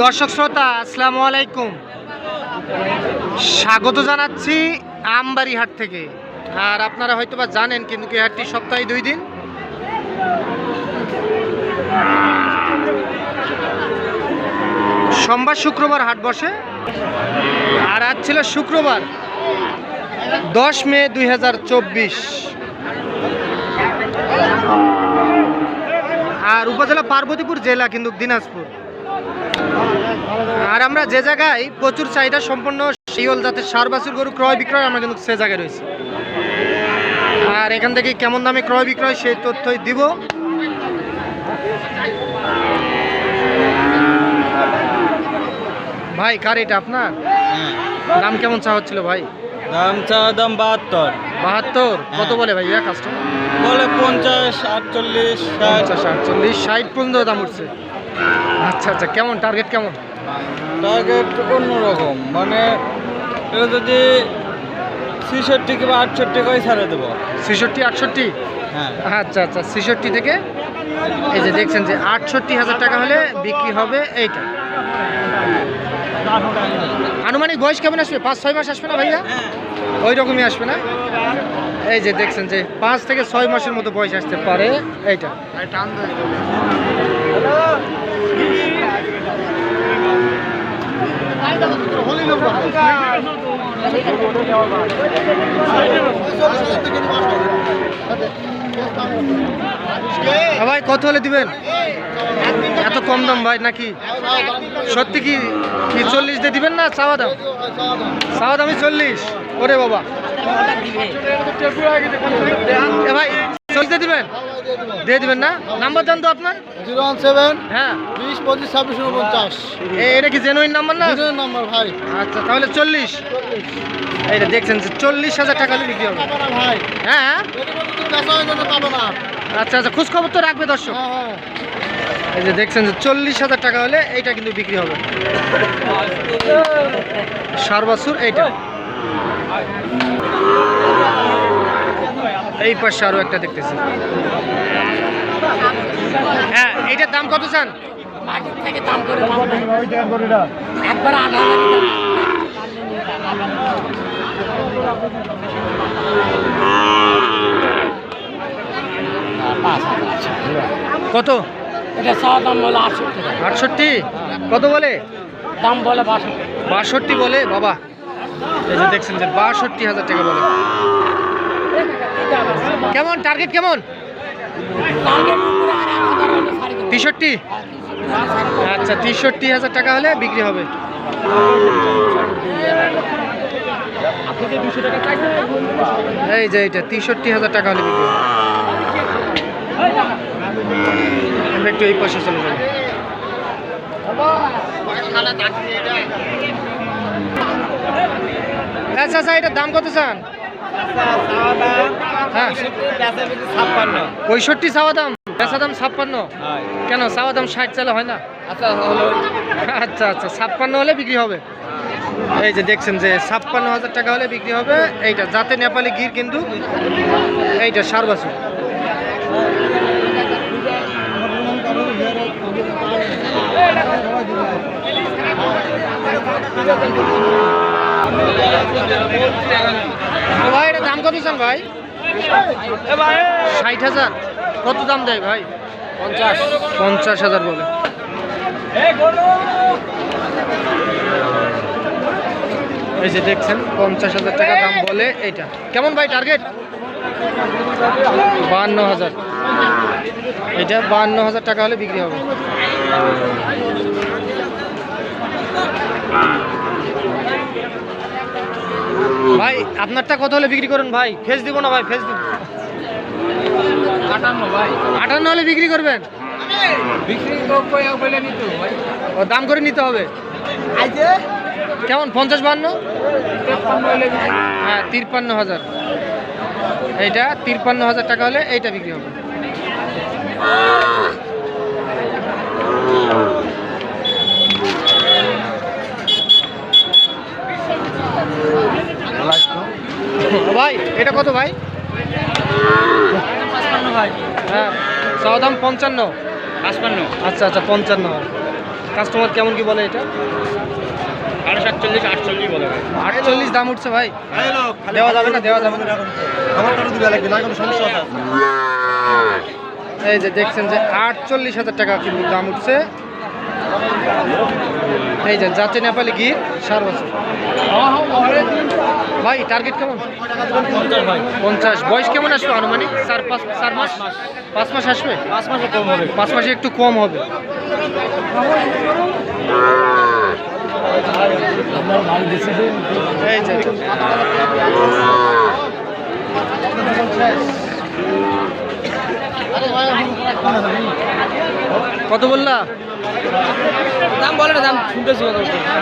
দর্শক শ্রোতা, আসসালামু আলাইকুম। স্বাগত জানাচ্ছি আমবাড়ি হাট থেকে। আর আপনারা হয়তো বা জানেন, কিন্তু কি হাটটি সপ্তাহে দুই দিন? সোমবার, শুক্রবার হাট বসে। আর আজ ছিল শুক্রবার, দশ মে দুই হাজার চব্বিশ। আর উপজেলা পার্বতীপুর জেলা কিন্তু দিনাজপুর। আর আমরা যে জায়গায় প্রচুর চাহিদা সম্পন্ন শিওল জাতের সার বাছুর গরু ক্রয় বিক্রয় আমরা কিন্তু সে জায়গায় রয়েছি। আর এখান থেকে কেমন দামে ক্রয় বিক্রয় সেই তথ্যই দিব। ভাই কার এটা আপনার? দাম কেমন চা হচ্ছিল ভাই? দাম চা দাম বাহাত্তর। বাহাত্তর? কত হ্যাঁ। বলে ভাইয়া কাস্টমার বলে পঞ্চাশ আটচল্লিশ পঞ্চাশ আটচল্লিশ ষাট পর্যন্ত দাম উঠছে। আচ্ছা আচ্ছা কেমন? টার্গেট কেমন? টার্গেট অন্যরকম। মানে এটা যদি ছেষট্টি কিংবা আটষট্টি করে ছাড়ে দেবো। ছেষট্টি আটষট্টি? হ্যাঁ। আচ্ছা আচ্ছা ছেষট্টি থেকে? এই যে দেখছেন যে আটষট্টি হাজার টাকা হলে বিক্রি হবে এইটা। আনুমানিক বয়স কেমন আসবে? পাঁচ ছয় মাস আসবে না ভাইয়া? ওই রকমই আসবে না? এই যে দেখছেন যে পাঁচ থেকে ছয় মাসের মতো বয়স আসতে পারে এইটা। ভাই, কত হলে দিবেন? এত কম দাম ভাই, নাকি? সত্যি কি কি চল্লিশ দিয়ে দিবেন না চাওয়া দাম? চাওয়া দামই চল্লিশ। ওরে বাবা। ভাই, চল্লিশ দিয়ে দিবেন? দিয়ে দিবেন না? নাম্বার দেন তো আপনার। জিরো ওয়ান সেভেন হ্যাঁ। বিশ পঁচিশ ছাব্বিশ উনপঞ্চাশ এটা কি জেনুইন নাম্বার না? নাম্বার ভাই। আচ্ছা তাহলে চল্লিশ। এইটা দেখছেন যে চল্লিশ হাজার টাকা হলে বিক্রি হবে। ভাই। হ্যাঁ আচ্ছা আচ্ছা খোঁজ খবর তো রাখবে দর্শক। হ্যাঁ এই যে দেখছেন যে চল্লিশ হাজার টাকা হলে এইটা কিন্তু বিক্রি হবে। সার বাছুর এইটা। এই পাশে আরও একটা দেখতেছি। হ্যাঁ এইটার দাম কত চান? দাম করে একবার আট হাজার কত? এটা চাওয়া দাম বলে আটষট্টি আটষট্টি? কত বলে? দাম বলে বাষট্টি। বাষট্টি বলে? বাবা। এই যে দেখছেন যে বাষট্টি হাজার টাকা বলে। কেমন টার্গেট কেমন। তেষট্টি। আচ্ছা তেষট্টি হাজার টাকা হলে বিক্রি হবে এই যে এইটা তেষট্টি হাজার টাকা হলে বিক্রি হবে একটু এই পাশে চলে যাব আচ্ছা আচ্ছা এটার দাম কত চান পঁয়ষট্টি চাওয়া দাম। বেচা দাম ছাপ্পান্ন। কেন? চাওয়া দাম ষাট চালে হয় না? আচ্ছা আচ্ছা আচ্ছা ছাপ্পান্ন হলে বিক্রি হবে। এই যে দেখছেন যে ছাপ্পান্ন হাজার টাকা হলে বিক্রি হবে। এইটা যাতে নেপালি গির কিন্তু এইটা সার বাছুর ভাই এটা দাম কত চান ভাই? ষাট হাজার। কত দাম দেয় ভাই? পঞ্চাশ। পঞ্চাশ হাজার বলে। এই যে দেখছেন পঞ্চাশ হাজার টাকা দাম বলে এইটা। কেমন ভাই টার্গেট বাহান্ন হাজার। এটা বাহান্ন হাজার টাকা হলে বিক্রি হবে। ভাই আপনারটা কত হলে বিক্রি করুন ভাই? ফেস দিব না ভাই ফেস দিব। আটান্ন ভাই। আটান্ন হলে বিক্রি করবেন? বিক্রি বলে নিত ভাই। ও দাম করে নিতে হবে। কেমন পঞ্চাশ বান্ন হ্যাঁ তিরপান্ন হাজার। এইটা তিরপান্ন হাজার টাকা হলে এইটা বিক্রি হবে ভাই এটা কত ভাই? ভাই। হ্যাঁ দাম পঞ্চান্ন। পাঁচপান্ন। আচ্ছা আচ্ছা পঞ্চান্ন। কাস্টমার কেমন কি বলে এটা? সাড়ে সাতচল্লিশ আটচল্লিশ বলে আটচল্লিশ দাম উঠছে ভাই। দেওয়া যাবে না দেওয়া যাবে না। এই যে দেখছেন যে আটচল্লিশ হাজার টাকা কিন্তু দাম উঠছে। এই যে যাচ্ছে নেপালি গির সার বছর। ভাই টার্গেট কেমন? পঞ্চাশ। বয়স কেমন আসবে আনুমানিক? চার পাঁচ চার মাস? পাঁচ মাস আসবে? পাঁচ মাসে কম হবে। পাঁচ মাসে একটু কম হবে। এই যে কত বললা? দাম বলে না দাম শুনতেছি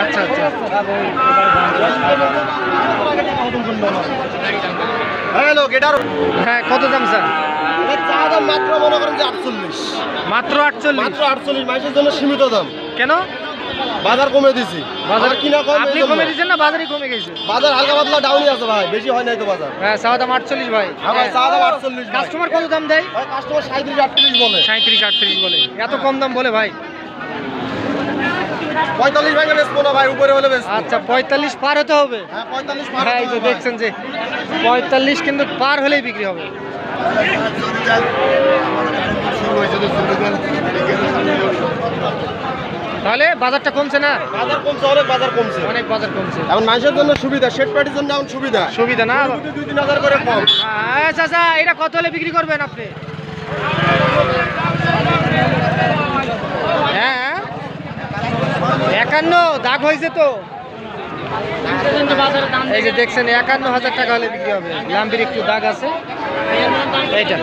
আচ্ছা আচ্ছা হ্যালো গেটার হ্যাঁ কত দাম স্যার? চা দাম মাত্র মনে করেন যে আটচল্লিশ। মাত্র আটচল্লিশ। মাত্র আটচল্লিশ মাইশের জন্য সীমিত দাম। কেন? বাজার কমে দিছি। বাজার কিনা কম আপনি কমে দিচ্ছেন না? বাজারই কমে গেছে। বাজার হালকা পাতলা ডাউনই আছে ভাই বেশি হয় নাই তো বাজার। হ্যাঁ চাওয়া দাম আটচল্লিশ ভাই। হ্যাঁ ভাই, চাওয়া দাম 48 কাস্টমার কত দাম দেয়? ভাই কাস্টমার সাঁত্রিশ আটত্রিশ বলে। সাঁত্রিশ আটত্রিশ বলে। এত কম দাম বলে ভাই? পঁয়তাল্লিশ ভাঙে বেচবো না ভাই উপরে হলে বেচবো। আচ্ছা পঁয়তাল্লিশ পার হতে হবে? হ্যাঁ পঁয়তাল্লিশ হ্যাঁ এই যে দেখছেন যে পঁয়তাল্লিশ কিন্তু পার হলেই বিক্রি হবে। তাহলে বাজারটা কমছে না? বাজার কমছে অনেক বাজার কমছে। অনেক বাজার কমছে। এখন মানুষের জন্য সুবিধা শেড পার্টির জন্য এখন সুবিধা। সুবিধা না? দুই- তিন হাজার করে কম। আচ্ছা আচ্ছা এটা কত হলে বিক্রি করবেন আপনি? হ্যাঁ একান্ন দাগ হয়েছে তো। এই যে দেখছেন একান্ন হাজার টাকা হলে বিক্রি হবে। লাম্বির একটু দাগ আছে। এইটা।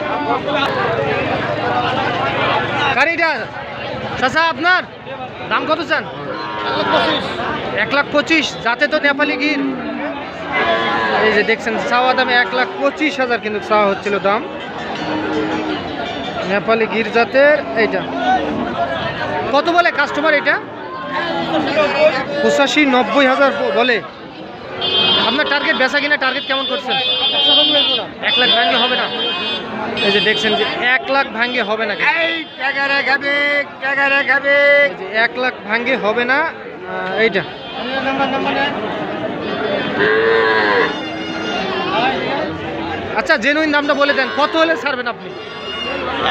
গাড়িটা চাচা, আপনার দাম কত চান? এক লাখ পঁচিশ। যাতে তো নেপালি গির। এই যে দেখছেন, চাওয়া দামে এক লাখ পঁচিশ হাজার কিন্তু চাওয়া হচ্ছিল দাম। নেপালি গির জাতের এইটা। কত বলে কাস্টমার এটা? পঁচাশি নব্বই হাজার বলে। আপনার টার্গেট বেচা কিনা টার্গেট কেমন করছেন? এক লাখ ভাঙ্গে হবে না। এই যে দেখছেন যে এক লাখ ভাঙ্গে হবে না এক লাখ ভাঙ্গে হবে না এইটা। আচ্ছা জেনুইন দামটা বলে দেন কত হলে ছাড়বেন আপনি?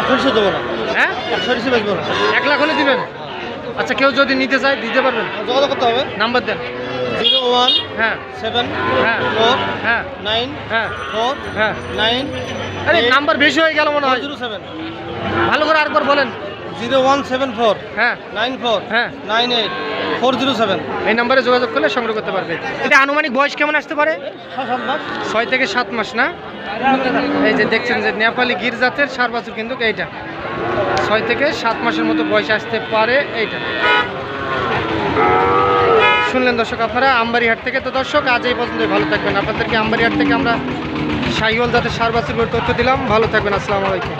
একশো দেবো না। হ্যাঁ? একশো বেচবো না। এক লাখ হলে দিবেন? আচ্ছা কেউ যদি নিতে চায় দিতে পারবেন? যোগাযোগ করতে হবে। নাম্বার দেন। জিরো ওয়ান হ্যাঁ। সেভেন হ্যাঁ। ফোর হ্যাঁ। নাইন হ্যাঁ। ফোর হ্যাঁ। নাইন আরে নাম্বার বেশি হয়ে গেল মনে হয়। জিরো সেভেন ভালো করে আরেকবার বলেন। জিরো ওয়ান সেভেন ফোর হ্যাঁ। নাইন ফোর হ্যাঁ। Nine eight four zero seven এই নাম্বারে যোগাযোগ করলে সংগ্রহ করতে পারবে। এটা আনুমানিক বয়স কেমন আসতে পারে? ছয় থেকে সাত মাস না? এই যে দেখছেন যে নেপালি গির জাতের সার বাছুর কিন্তু এইটা। ছয় থেকে সাত মাসের মতো বয়স আসতে পারে এইটা। শুনলেন দর্শক আপনারা, আমবাড়িহাট থেকে। তো দর্শক, আজ এই পর্যন্ত ভালো থাকবেন। আপনাদেরকে আমবাড়িহাট থেকে আমরা শাহিওল জাতের সার তথ্য দিলাম। ভালো থাকবেন, আসসালামু আলাইকুম।